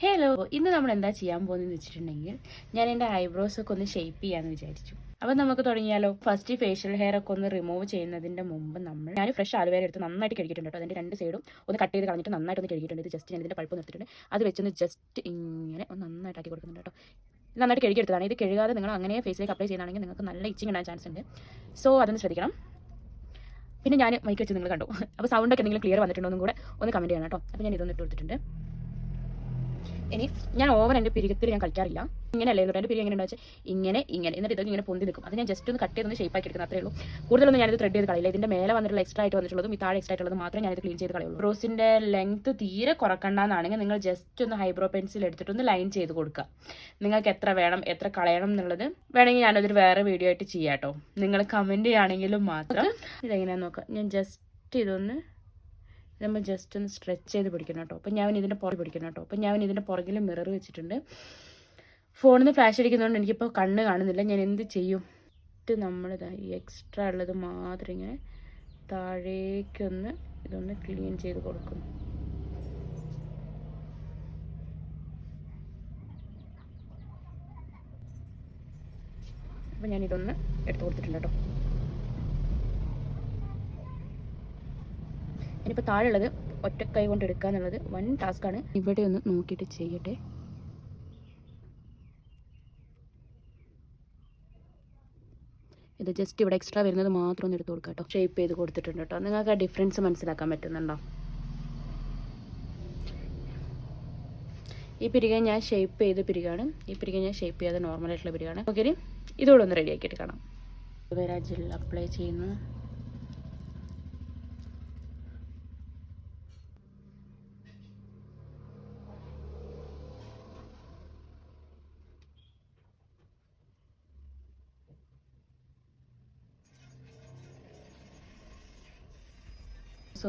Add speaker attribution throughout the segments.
Speaker 1: Hello ഇന്ന് നമ്മൾ എന്താ ചെയ്യാൻ പോകുന്നതെന്ന് വെച്ചിട്ടുണ്ടെങ്കിൽ ഞാൻ എന്റെ ഐബ്രോസ് ഒക്കെ ഒന്ന് ഷേപ്പ് ചെയ്യാന്ന് വിചാരിച്ചു. അപ്പോൾ നമുക്ക് തുടങ്ങിയാലോ? ഫസ്റ്റ് ഫേഷ്യൽ ഹെയർ ഒക്കെ ഒന്ന് റിമൂവ് ചെയ്യുന്നതിന്റെ മുമ്പ് നമ്മൾ ഞാൻ ഫ്രഷ് ആലുവേര എടുത്ത് നന്നായിട്ട് കഴുകിയിട്ടുണ്ട് കേട്ടോ. അതിന്റെ രണ്ട് സൈഡും ഒന്ന് കട്ട് ചെയ്ത് കളഞ്ഞിട്ട് നന്നായിട്ട് ഒന്ന് കഴുകിയിട്ടുണ്ട്. ഇത് ജസ്റ്റ് ഞാൻ ഇതിന്റെ പൾപ്പ് നിർത്തിയിട്ടുണ്ട് അത് വെച്ചൊന്ന് ജസ്റ്റ് ഇങ്ങനെ ഒന്ന് നന്നായിട്ട് ആക്കി കൊടുക്കുന്നുണ്ട് കേട്ടോ. നന്നായിട്ട് കഴുകിയെടുത്തതാണ്. ഇത് കഴുകാതെ നിങ്ങൾ അങ്ങനെ ഫേസിലേക്ക് അപ്ലൈ ചെയ്യുകയാണെങ്കിൽ നിങ്ങൾക്ക് നല്ല ഇച്ചിങ് ഉണ്ടാകാൻ ചാൻസ് ഉണ്ട്. സോ അതൊന്ന് ശ്രദ്ധിക്കണം. പിന്നെ ഞാൻ മൈക്ക് വെച്ച് നിങ്ങൾ കണ്ടു. അപ്പോൾ സൗണ്ട് ഒക്കെ എന്തെങ്കിലും ക്ലിയർ വന്നിട്ടുണ്ടോ എന്നും കൂടെ ഒന്ന് കമന്റ് ചെയ്യണം കേട്ടോ. അപ്പോൾ ഞാൻ ഇതൊന്ന് ഇട്ട് കൊടുത്തിട്ടുണ്ട്. ഇനി ഞാൻ ഓവർ എന്റെ പിരികത്തിൽ ഞാൻ കളിക്കാറില്ല. ഇങ്ങനെ അല്ലേ എന്റെ പിരി എങ്ങനെ വെച്ചാൽ ഇങ്ങനെ ഇങ്ങനെ. എന്നിട്ട് ഇതൊക്കെ ഇങ്ങനെ പൊന്തി നിൽക്കും അത് ഞാൻ ജസ്റ്റ് ഒന്ന് കട്ട് ചെയ്തൊന്ന് ഷേപ്പ് ആക്കി എടുക്കുന്നത്. അത്രേ ഉള്ളൂ. കൂടുതലൊന്നും ഞാനിത് ത്രെഡ് ചെയ്ത് കളയില്ല. ഇതിന്റെ മേലെ വന്നിട്ടുള്ള എക്സ്ട്രാ ആയിട്ട് വന്നിട്ടുള്ളതും ഈ താഴെ എക്സ്ട്രാ ആയിട്ടുള്ളത് മാത്രമേ ഞാനിത് ക്ലീൻ ചെയ്ത് കളയുള്ളൂ. റോസിന്റെ ലെങ്ത് തീരെ കുറക്കണ്ടെന്നാണെങ്കിൽ നിങ്ങൾ ജസ്റ്റ് ഒന്ന് ഹൈബ്രോ പെൻസിൽ എടുത്തിട്ട് ഒന്ന് ലൈൻ ചെയ്ത് കൊടുക്കുക. നിങ്ങൾക്ക് എത്ര വേണം എത്ര കളയണം എന്നുള്ളത് വേണമെങ്കിൽ ഞാനതൊരു വേറെ വീഡിയോ ആയിട്ട് ചെയ്യാം കേട്ടോ നിങ്ങൾ കമന്റ് ചെയ്യുകയാണെങ്കിലും മാത്രം ഇതെങ്ങനെയാണെന്ന് നോക്കാം. ഞാൻ ജസ്റ്റ് ഇതൊന്ന് നമ്മൾ ജസ്റ്റ് ഒന്ന് സ്ട്രെച്ച് ചെയ്ത് പിടിക്കണം കേട്ടോ. അപ്പം ഞാൻ ഇതിന്റെ പുറകെ പിടിക്കണം കേട്ടോ. അപ്പം ഞാൻ ഇതിന്റെ പുറകിൽ മിറർ വെച്ചിട്ടുണ്ട്. ഫോണിൽ നിന്ന് ഫ്ലാഷ് അടിക്കുന്നതുകൊണ്ട് എനിക്കിപ്പോൾ കണ്ണ് കാണുന്നില്ല. ഞാൻ എന്ത് ചെയ്യും? ഇത് നമ്മളിതാ ഈ എക്സ്ട്രാ ഉള്ളത് മാത്രം ഇങ്ങനെ താഴേക്കൊന്ന് ഇതൊന്ന് ക്ലീൻ ചെയ്ത് കൊടുക്കും. അപ്പം ഞാനിതൊന്ന് എടുത്ത് കൊടുത്തിട്ടുണ്ട് കേട്ടോ. ഇനിയിപ്പോൾ താഴെയുള്ളത് ഒറ്റ കൈ കൊണ്ട് എടുക്കുക എന്നുള്ളത് വൺ ടാസ്ക്കാണ് ഇവിടെ ഒന്ന് നോക്കിയിട്ട് ചെയ്യട്ടെ. ഇത് ജസ്റ്റ് ഇവിടെ എക്സ്ട്രാ വരുന്നത് മാത്രം ഒന്ന് എടുത്ത് കൊടുക്കുക കേട്ടോ. ഷേപ്പ് ചെയ്ത് കൊടുത്തിട്ടുണ്ട് കേട്ടോ. നിങ്ങൾക്ക് ആ ഡിഫറൻസ് മനസ്സിലാക്കാൻ പറ്റുന്നുണ്ടോ? ഈ പിരിക ഞാൻ ഷേപ്പ് ചെയ്ത് പിരികാണ്. ഈ പിരിക ഞാൻ ഷേപ്പ് ചെയ്യാതെ നോർമൽ ആയിട്ടുള്ള പിരികാണ്. ഓക്കെ ഇതോടെ ഒന്ന് റെഡിയാക്കിയിട്ട് കാണാം. വേറെ അപ്ലൈ ചെയ്യുന്നു.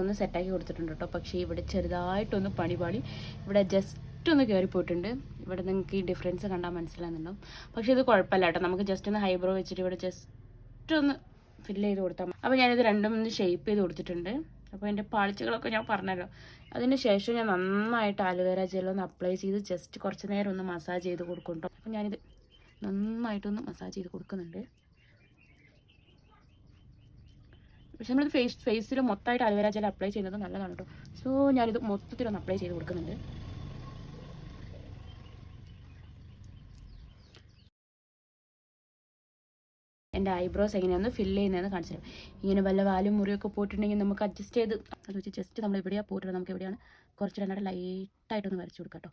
Speaker 1: ഒന്ന് സെറ്റാക്കി കൊടുത്തിട്ടുണ്ട് കേട്ടോ പക്ഷേ ഇവിടെ ചെറുതായിട്ടൊന്ന് പണി പാളി. ഇവിടെ ജസ്റ്റ് ഒന്ന് കയറിപ്പോയിട്ടുണ്ട് ഇവിടെ നിങ്ങൾക്ക് ഈ ഡിഫറൻസ് കണ്ടാൽ മനസ്സിലാകുന്നുണ്ടാവും പക്ഷേ ഇത് കുഴപ്പമില്ല കേട്ടോ നമുക്ക് ജസ്റ്റ് ഒന്ന് ഹൈബ്രോ വെച്ചിട്ട് ഇവിടെ ജസ്റ്റ് ഒന്ന് ഫില്ല് ചെയ്ത് കൊടുത്താൽ അപ്പോൾ ഞാനിത് രണ്ടും ഒന്ന് ഷേപ്പ് ചെയ്ത് കൊടുത്തിട്ടുണ്ട്. അപ്പോൾ എന്റെ പാളിച്ചകളൊക്കെ ഞാൻ പറഞ്ഞല്ലോ. അതിന് ശേഷം ഞാൻ നന്നായിട്ട് അലുവേര ജെല്ലൊന്ന് അപ്ലൈ ചെയ്ത് ജസ്റ്റ് കുറച്ച് നേരം ഒന്ന് മസാജ് ചെയ്ത് കൊടുക്കും കേട്ടോ അപ്പോൾ ഞാനിത് നന്നായിട്ടൊന്ന് മസാജ് ചെയ്ത് കൊടുക്കുന്നുണ്ട്. പക്ഷെ നമ്മൾ ഫേസ് ഫേസിൽ മൊത്തമായിട്ട് അലുവേര അപ്ലൈ ചെയ്യുന്നത് നല്ലതാണ് കേട്ടോ സോ ഞാനിത് മൊത്തത്തിലൊന്ന് അപ്ലൈ ചെയ്ത് കൊടുക്കുന്നുണ്ട്. എന്റെ ഐബ്രോസ് എങ്ങനെയാണെന്ന് ഫില്ല് ചെയ്യുന്നതെന്ന് കാണിച്ചു ഇങ്ങനെ വല്ല വാലും മുറിയൊക്കെ പോയിട്ടുണ്ടെങ്കിൽ നമുക്ക് അഡ്ജസ്റ്റ് ചെയ്ത് വെച്ച് ജസ്റ്റ് നമ്മൾ എവിടെയാണ് പോയിട്ടുള്ളത് നമുക്ക് എവിടെയാണ്? കുറച്ച് രണ്ടായിട്ട് ലൈറ്റായിട്ടൊന്ന് വരച്ച് കൊടുക്കാം കേട്ടോ